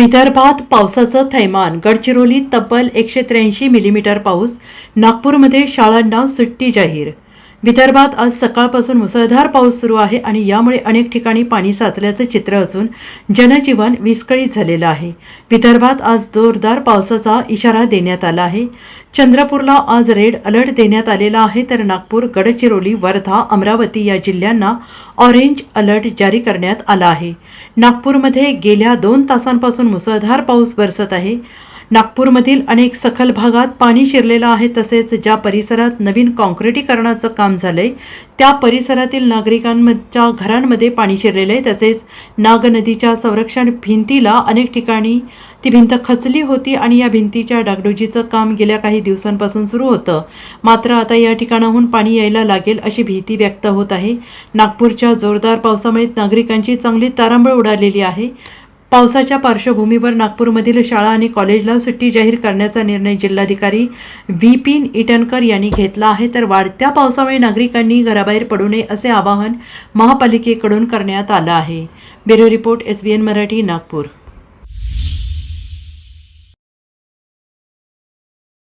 विदर्भात पावसाचं थैमान गडचिरोलीत तब्बल एकशे त्र्याऐंशी मिलीमीटर पाऊस नागपूरमध्ये शाळांना सुट्टी जाहीर विदर्भात आज सकाळपासून मुसळधार पाऊस सुरू आहे आणि यामुळे अनेक ठिकाणी पाणी साचल्याचं चित्र असून जनजीवन विस्कळीत झालेलं आहे. विदर्भात आज जोरदार पावसाचा इशारा देण्यात आला आहे. चंद्रपूरला आज रेड अलर्ट देण्यात आलेला आहे तर नागपूर गडचिरोली वर्धा अमरावती या जिल्ह्यांना ऑरेंज अलर्ट जारी करण्यात आला आहे. नागपूरमध्ये गेल्या दोन तासांपासून मुसळधार पाऊस बरसत आहे. नागपूरमधील अनेक सखल भागात पाणी शिरलेलं आहे तसेच ज्या परिसरात नवीन कॉन्क्रिटीकरणाचं काम झालंय त्या परिसरातील नागरिकांच्या घरांमध्ये पाणी शिरलेलं आहे तसेच नाग नदीच्या संरक्षण भिंतीला अनेक ठिकाणी ती भिंत खचली होती आणि या भिंतीच्या डागडुजीचं काम गेल्या काही दिवसांपासून सुरू होतं. मात्र आता या ठिकाणाहून पाणी यायला लागेल अशी भीती व्यक्त होत आहे. नागपूरच्या जोरदार पावसामुळे नागरिकांची चांगली तारांबळ उडालेली आहे. पावसाच्या पार्श्वभूमीवर नागपूरमधील शाळा आणि कॉलेजला सुट्टी जाहीर करण्याचा निर्णय जिल्हाधिकारी व्ही पिन इटनकर यांनी घेतला आहे. तर वाढत्या पावसामुळे नागरिकांनी घराबाहेर पडू नये असे आवाहन महापालिकेकडून करण्यात आलं आहे. Bureau report S B N Marathi Nagpur.